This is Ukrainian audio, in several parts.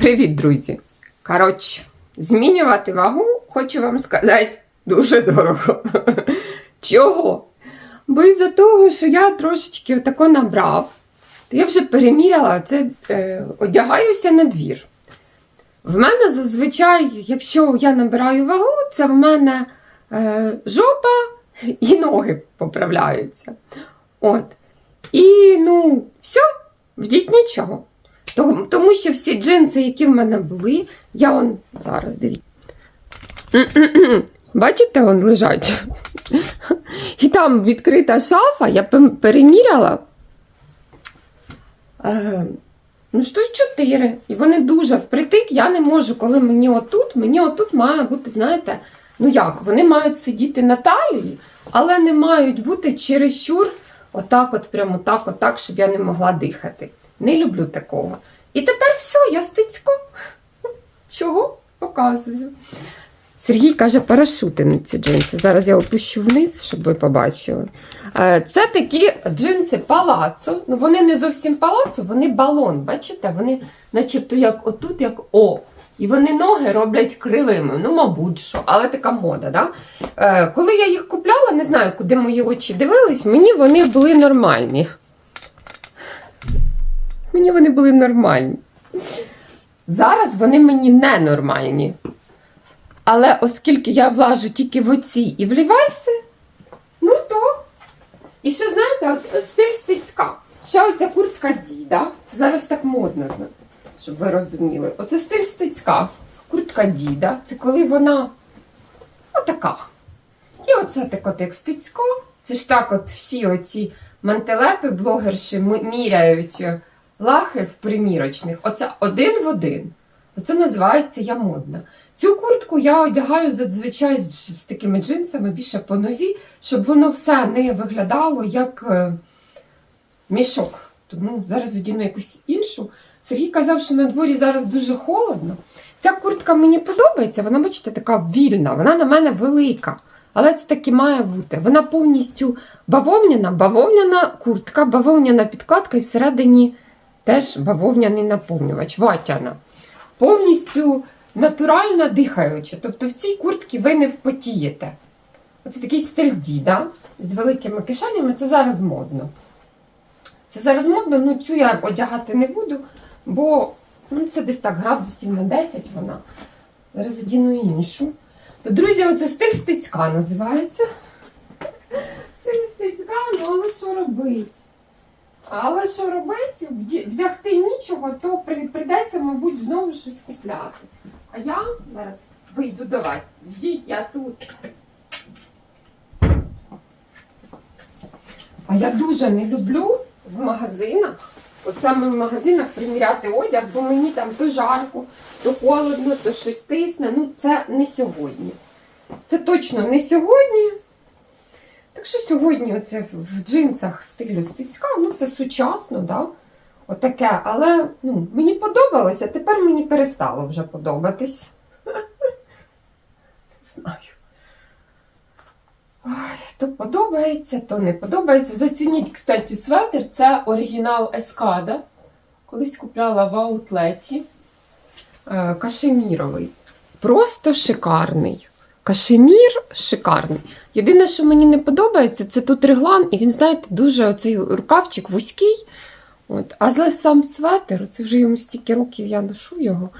Привіт, друзі! Коротше, змінювати вагу, хочу вам сказати, дуже дорого. Чого? Бо із-за того, що я трошечки отако набрав, то я вже переміряла це, е, одягаюся на двір. В мене зазвичай, якщо я набираю вагу, це в мене е, жопа і ноги поправляються. От. І ну, все, вдіть нічого. Тому, що всі джинси, які в мене були, я он зараз дивіться. Бачите, он лежать. І там відкрита шафа, я переміряла. Е, ну, що ж 4. І вони дуже впритик. Я не можу, коли мені отут, мені отут має бути, знаєте, ну як, вони мають сидіти на талії, але не мають бути чересчур отак, от, прямо так, отак, щоб я не могла дихати. Не люблю такого. І тепер все, я стицько. Чого? Показую. Сергій каже, парашути на ці джинси. Зараз я опущу вниз, щоб ви побачили. Е, Це такі джинси палацо. Ну, вони не зовсім палацо, вони балон. Бачите? Вони начебто як отут, як О. І вони ноги роблять кривими. Ну, мабуть, що, але така мода. Да? Е, Коли я їх купляла, не знаю, куди мої очі дивились, мені вони були нормальні. Мені вони були нормальні. Зараз вони мені ненормальні. Але оскільки я влажу тільки в оці і в лівайси, ну то. І ще, знаєте, от стиль стицька. Ще оця куртка діда. Це зараз так модно, щоб ви розуміли. Оце стиль стицька. Куртка діда. Це коли вона отака. І оце так от як стицько. Це ж так, от всі оці мантелепи, блогерші міряють е, лахи в примірочних. Оце один в один. Оце називається я модна. Цю куртку я одягаю зазвичай з, такими джинсами більше по нозі, щоб воно все не виглядало як е, мішок. Тому зараз одіну якусь іншу. Сергій казав, що на дворі зараз дуже холодно. Ця куртка мені подобається, вона, бачите, така вільна, вона на мене велика. Але це таки має бути. Вона повністю бавовняна, бавовняна куртка, бавовняна підкладка і всередині теж бавовняний наповнювач, ватяна. Повністю натурально дихаюча. Тобто в цій куртці ви не впотієте. Оце такий стиль діда з великими кишенями. Це зараз модно. Це зараз модно, ну цю я одягати не буду, бо ну, це десь так градусів на 10 вона. Зараз одіну іншу. То, друзі, оце стиль стицька називається. Стиль стицька, ну але що робить? Але що робити? Вдягти нічого, то при- прийдеться, мабуть, знову щось купляти. А я зараз вийду до вас. Ждіть, я тут. А я дуже не люблю в магазинах, от саме в магазинах приміряти одяг, бо мені там то жарко, то холодно, то щось тисне. Ну, це не сьогодні. Це точно не сьогодні. Так що сьогодні оце в- джинсах стилю стицька, ну це сучасно, да? Отаке, але ну, мені подобалося, тепер мені перестало вже подобатись. Не знаю. Ой, то подобається, то не подобається. Зацініть, кстати, светр. Це оригінал Ескада. Колись купляла в аутлеті. Е, Кашеміровий. Просто шикарний. Кашемір шикарний. Єдине, що мені не подобається, це тут реглан, і він, знаєте, дуже оцей рукавчик вузький. От. А зле сам светр, це вже йому стільки років я ношу його,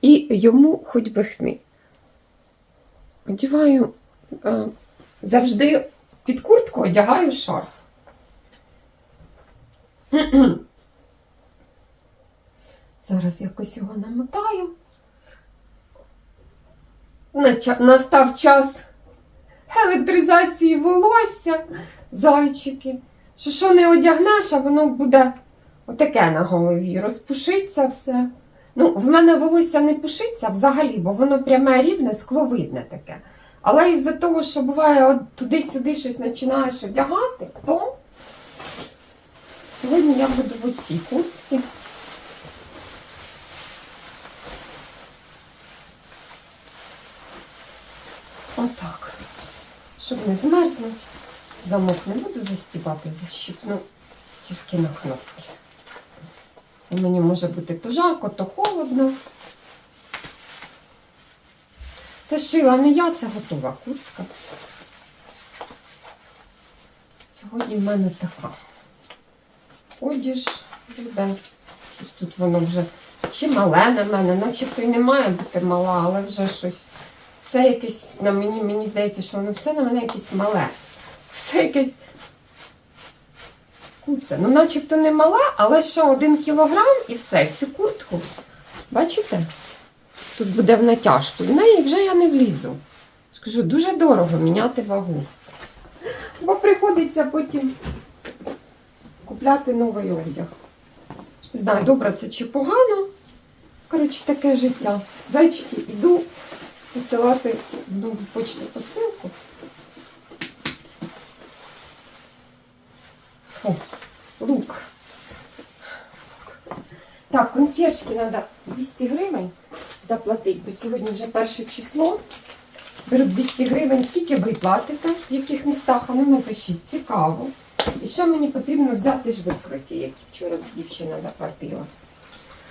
і йому хоч би хни. Одіваю е, завжди під куртку одягаю шарф. Зараз якось його намотаю. Настав час електризації волосся, зайчики. Що що не одягнеш, а воно буде отаке на голові. Розпушиться все. Ну, в мене волосся не пушиться взагалі, бо воно пряме рівне, скловидне таке. Але із-за того, що буває, от туди-сюди щось починаєш одягати, то сьогодні я буду в оцій Отак. Щоб не змерзнуть. Замок не буду застібати, защіпну тільки на кнопки. Мені може бути то жарко, то холодно. Це шила не я, це готова куртка. Сьогодні в мене така. Одіж буде. Щось тут воно вже чи мале на мене, начебто і не має бути мала, але вже щось. Все якесь на мені, мені здається, що воно все на мене якесь мале. Все якесь куце. Ну, начебто не мале, але ще один кілограм і все. Цю куртку. Бачите? Тут буде в натяжку. В неї вже я не влізу. Скажу, дуже дорого міняти вагу. Бо приходиться потім купляти новий одяг. Не знаю, добре це чи погано. Коротше, таке життя. Зайчики, іду посилати в нову почту посилку. О, лук. Так, консьержки треба 200 гривень заплатити, бо сьогодні вже перше число. Беру 200 гривень. Скільки ви платите, в яких містах? А ну напишіть, цікаво. І що мені потрібно взяти ж викрики, які вчора дівчина заплатила.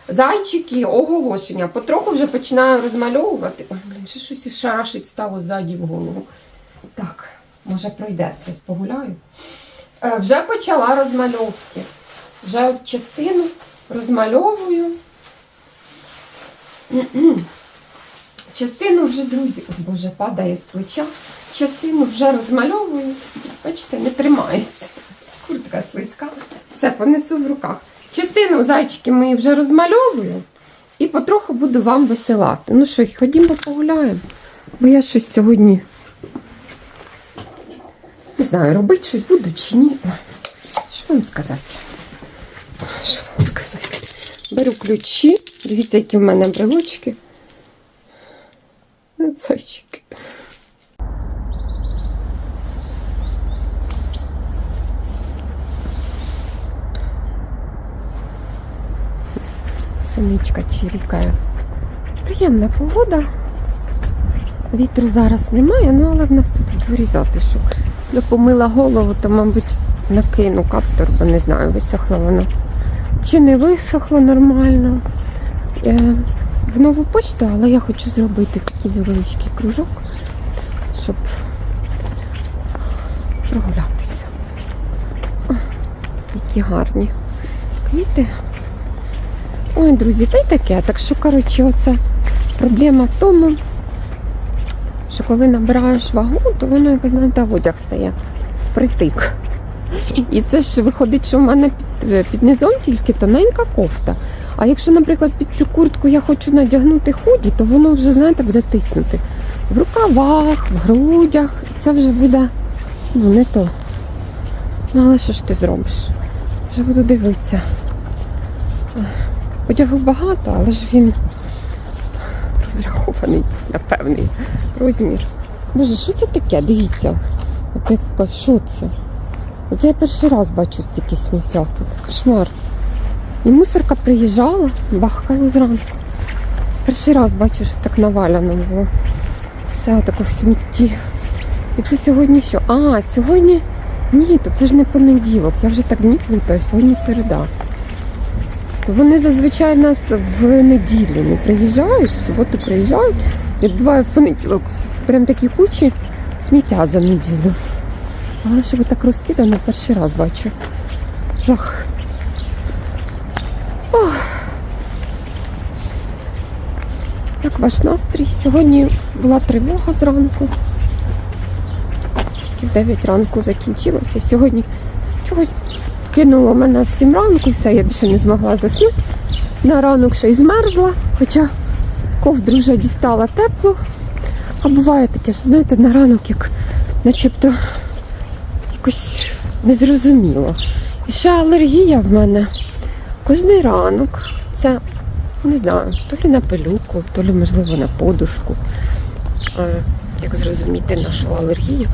Зайчики, оголошення. Потроху вже починаю розмальовувати. Ой, блін, ще щось шарашить стало ззаді в голову. Так, може пройде, зараз погуляю. Е, вже почала розмальовки. Вже частину розмальовую. Частину вже, друзі, о Боже, падає з плеча. Частину вже розмальовую. Бачите, не тримається. Куртка слизька. Все, понесу в руках. Частину зайчики ми вже розмальовую і потроху буду вам висилати. Ну що, ходімо погуляємо. Бо я щось сьогодні не знаю, робити щось буду чи ні. Що вам сказати? Що вам сказати? Беру ключі. Дивіться, які в мене брелочки. Зайчики. Сонечка чирікає. Приємна погода. Вітру зараз немає, ну але в нас тут в дворі затишок. Я помила голову, то, мабуть, накину каптор, бо не знаю, висохла вона. Чи не висохла нормально. Е, в нову почту, але я хочу зробити такий невеличкий кружок, щоб прогулятися. О, які гарні квіти. Ой, друзі, та й таке. Так що, коротше, оце проблема в тому, що коли набираєш вагу, то воно якось знаєте, одяг стає впритик. І це ж виходить, що в мене під, під низом тільки тоненька кофта. А якщо, наприклад, під цю куртку я хочу надягнути худі, то воно вже, знаєте, буде тиснути в рукавах, в грудях. І це вже буде ну, не то. Ну, але що ж ти зробиш? Вже буду дивитися. Одягу багато, але ж він розрахований на певний розмір. Боже, що це таке? Дивіться. От що це? Оце я перший раз бачу стільки сміття тут. Кошмар. І мусорка приїжджала, бахкала зранку. Перший раз бачу, що так наваляно було. Все отако в смітті. І це сьогодні що? А, сьогодні ні, то це ж не понеділок. Я вже так дні плутаю, сьогодні середа. То вони зазвичай в нас в неділю не приїжджають, в суботу приїжджають. І буває в понеділок. Прям такі кучі сміття за неділю. Але щоб так розкидано, перший раз бачу. Жах. Ох. Як ваш настрій? Сьогодні була тривога зранку. В 9 ранку закінчилося. Сьогодні чогось кинуло мене в 7 ранку, все, я більше не змогла заснути. На ранок ще й змерзла, хоча ковдру вже дістала тепло. А буває таке, що знаєте, на ранок як начебто якось незрозуміло. І ще алергія в мене. Кожний ранок це не знаю, то лі на пилюку, то лі, можливо, на подушку. Як зрозуміти нашу алергію.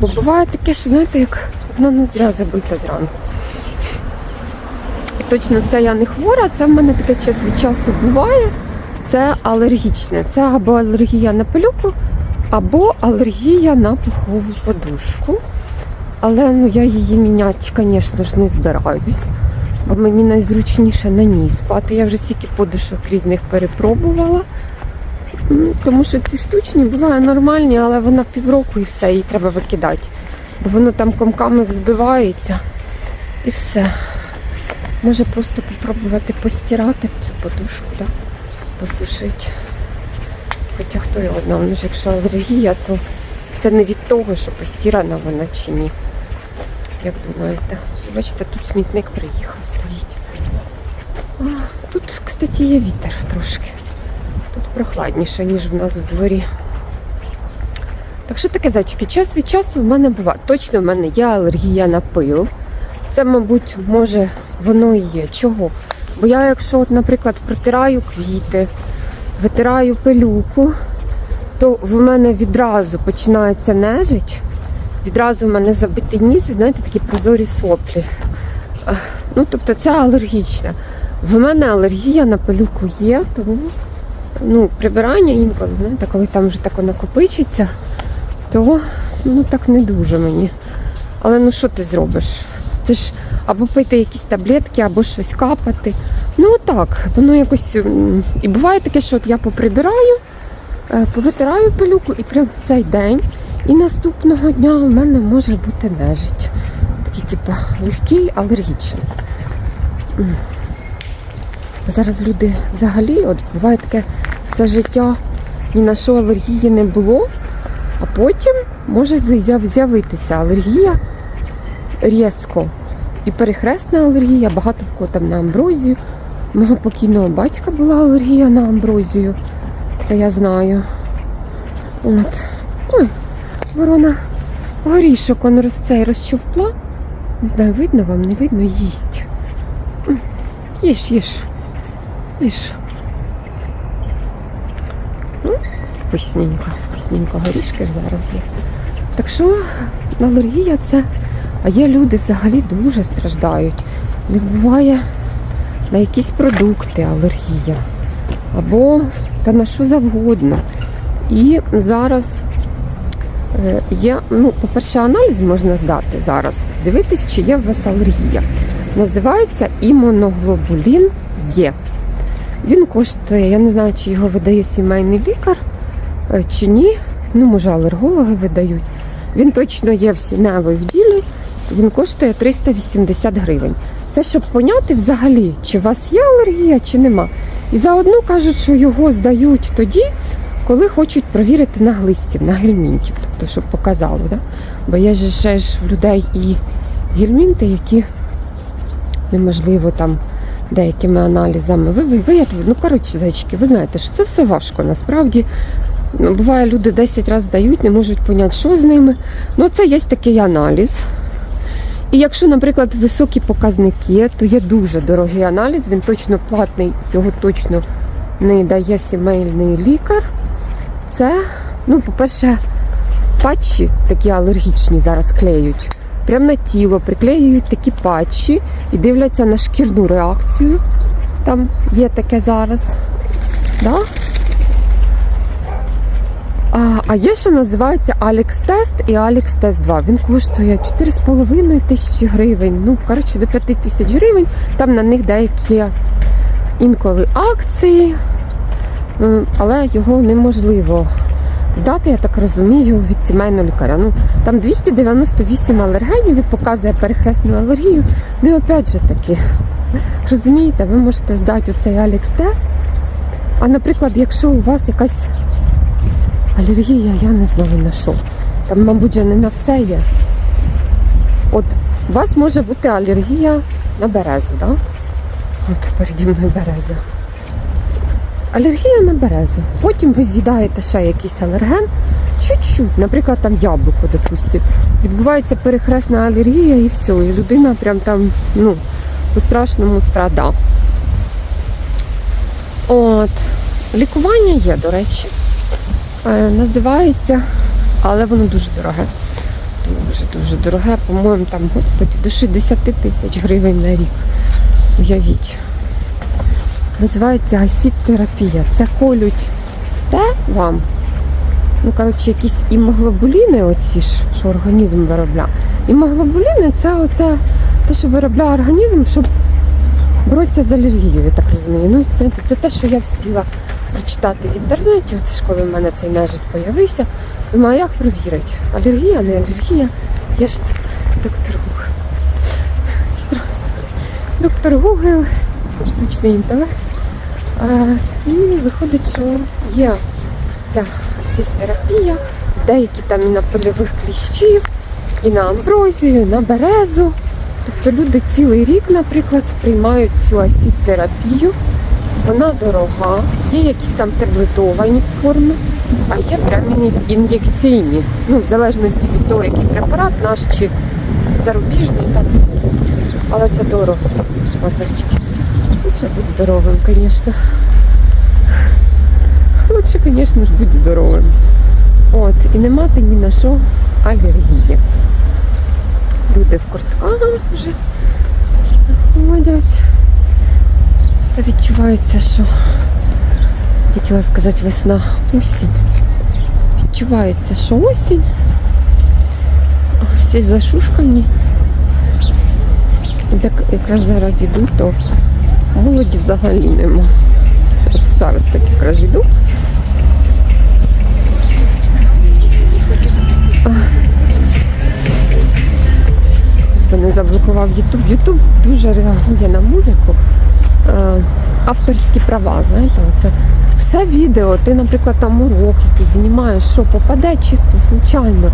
Бо буває таке, що знаєте, як одна ноздря забита зранку. Точно це я не хвора, це в мене таке час від часу буває. Це алергічне. Це або алергія на пилюку, або алергія на пухову подушку. Але ну, я її міняти, звісно ж, не збираюсь. Бо мені найзручніше на ній спати. Я вже стільки подушок різних перепробувала. М, Тому що ці штучні бувають нормальні, але вона півроку і все, її треба викидати. Бо воно там комками взбивається і все. Може просто попробувати постирати цю подушку, да? посушити. Хоча хто його знав, ну якщо алергія, то це не від того, що постирана вона чи ні. Як думаєте? Бачите, тут смітник приїхав, стоїть. Тут, кстати, є вітер трошки. Тут прохладніше, ніж в нас в дворі. Так що таке, зайчики, час від часу в мене буває. Точно в мене є алергія на пил. Це, мабуть, може воно і є. Чого? Бо я, якщо, от, наприклад, протираю квіти, витираю пилюку, то в мене відразу починається нежить. Відразу в мене забитий ніс, і знаєте, такі прозорі соплі. Ну, тобто це алергічне. В мене алергія на пилюку є, тому ну, прибирання інколи, знаєте, коли там вже тако накопичиться, то ну так не дуже мені. Але ну що ти зробиш? Це ж або пити якісь таблетки, або щось капати. Ну так, воно якось. І буває таке, що от я поприбираю, е, повитираю пилюку і прямо в цей день. І наступного дня у мене може бути нежить. Такий, типу, легкий, алергічний. Зараз люди взагалі, от буває таке все життя ні на що алергії не було, а потім може з'явитися алергія різко. І перехресна алергія, багато в кого там на амброзію. Мого покійного батька була алергія на амброзію. Це я знаю. От. Ой, ворона горішок он розцей розчовпла. Не знаю, видно вам, не видно, їсть. Їж, їж. Їж. Ну, вкусненько, вкусненько горішки зараз є. Так що алергія це. А є люди взагалі дуже страждають. У них буває на якісь продукти алергія. Або та на що завгодно. І зараз е, є, ну, по-перше, аналіз можна здати зараз, дивитись, чи є у вас алергія. Називається імуноглобулін Є. Він коштує, я не знаю, чи його видає сімейний лікар, е, чи ні. Ну, може, алергологи видають. Він точно є в сіневій ділі. Він коштує 380 гривень. Це щоб поняти взагалі, чи у вас є алергія, чи нема. І заодно кажуть, що його здають тоді, коли хочуть провірити на глистів, на гельмінтів, тобто, щоб показало. Да? Бо є же ще ж в людей і гельмінти, які неможливо там деякими аналізами. Ви, ви, ви, ну коротше, зайчики, ви знаєте, що це все важко насправді. Ну, Буває, люди 10 разів здають, не можуть поняти, що з ними. Ну, це є такий аналіз. І якщо, наприклад, високі показники, то є дуже дорогий аналіз, він точно платний, його точно не дає сімейний лікар. Це, ну, по-перше, патчі такі алергічні зараз клеють. Прямо на тіло приклеюють такі патчі і дивляться на шкірну реакцію. Там є таке зараз. Да? А, є ще називається Alex Тест і Alex Тест 2. Він коштує 4,5 тисячі гривень. Ну, коротше, до 5 тисяч гривень. Там на них деякі інколи акції, але його неможливо здати, я так розумію, від сімейного лікаря. Ну, там 298 алергенів і показує перехресну алергію. Ну і опять же таки, розумієте, ви можете здати оцей Alex Тест. А наприклад, якщо у вас якась Алергія, я не знаю на що. Там, мабуть, не на все є. От у вас може бути алергія на березу, так? Да? От переді мною береза. Алергія на березу. Потім ви з'їдаєте ще якийсь алерген, чуть-чуть, наприклад, там яблуко, допустимо. Відбувається перехресна алергія і все. І людина прям там, ну, по-страшному страда. От. Лікування є, до речі. Е, називається, але воно дуже дороге. Дуже-дуже дороге, по-моєму, там, господи, до 60 тисяч гривень на рік. Уявіть. Називається асід-терапія. Це колють те вам. Ну, коротше, якісь імоглобуліни, оці ж, що організм виробляє. Імоглобуліни це оце те, що виробляє організм, щоб боротися з алергією, я так розумію. Ну, це, це те, що я вспіла прочитати в інтернеті. Оце ж коли в мене цей нежить появився. Думаю, а як перевірити? Алергія, не алергія. Я ж доктор Гугл. Доктор Гугл, штучний інтелект. Е, і виходить, що є ця асітерапія, деякі там і на польових кліщів, і на амброзію, і на березу. Тобто люди цілий рік, наприклад, приймають цю асітерапію. Вона дорога, є якісь там таблетовані форми, а є прямі ін'єкційні. Ну, в залежності від того, який препарат наш чи зарубіжний там. Але це дорого, шматочки. Лучше бути здоровим, звісно. Лучше, звісно ж, бути здоровим. От, і не мати ні на що алергії. Люди в куртках вже ходять. Та відчувається, що хотіла сказати весна, осінь. Відчувається, що осінь. Всі зашушкані. Як, якраз зараз іду, то молоді взагалі нема. От зараз так якраз іду. Мене заблокував Ютуб. Ютуб дуже реагує на музику. Е, авторські права, знаєте, оце все відео, ти, наприклад, там урок якийсь знімаєш, що попаде чисто случайно,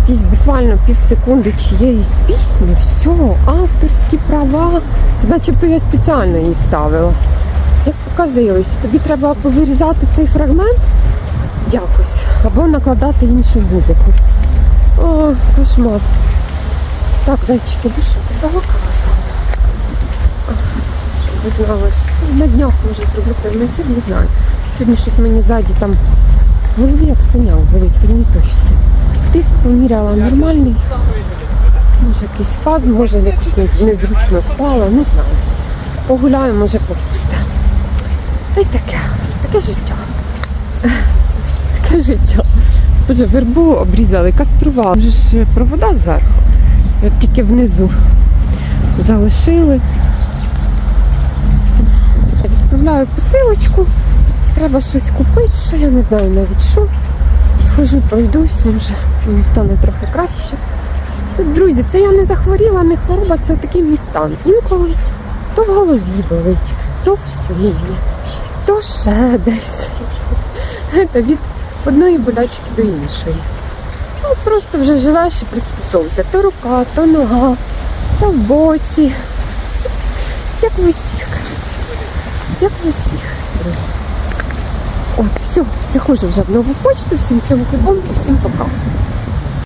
якісь буквально пів секунди чиєїсь пісні, все, авторські права. Це начебто я спеціально її вставила. Як показилось, тобі треба або вирізати цей фрагмент якось, або накладати іншу музику. О, кошмар. Так, зайчики, що, далеко вас Це на днях може зроблю прямий ефір, не знаю. Сьогодні щось мені ззаді там в голові як синяв болить в одній точці. Тиск поміряла нормальний. Може якийсь спазм, може якось незручно спала, не знаю. Погуляю, може попусте. Та й таке, таке життя. Таке життя. Боже, вербу обрізали, кастрували. Вже ж провода зверху. От тільки внизу залишили. Я відправляю посилочку. Треба щось купити, що я не знаю навіть що. Схожу, пройдусь, може мені стане трохи краще. Це, друзі, це я не захворіла, не хвороба, це такий мій стан. Інколи то в голові болить, то в спині, то ще десь. Знаєте, від одної болячки до іншої. Ну, просто вже живеш і пристосовуєшся. То рука, то нога, то в боці. Як в усіх. Як в усіх, друзі. От, все, заходжу вже в нову почту, всім цьому кубонки, всем пока.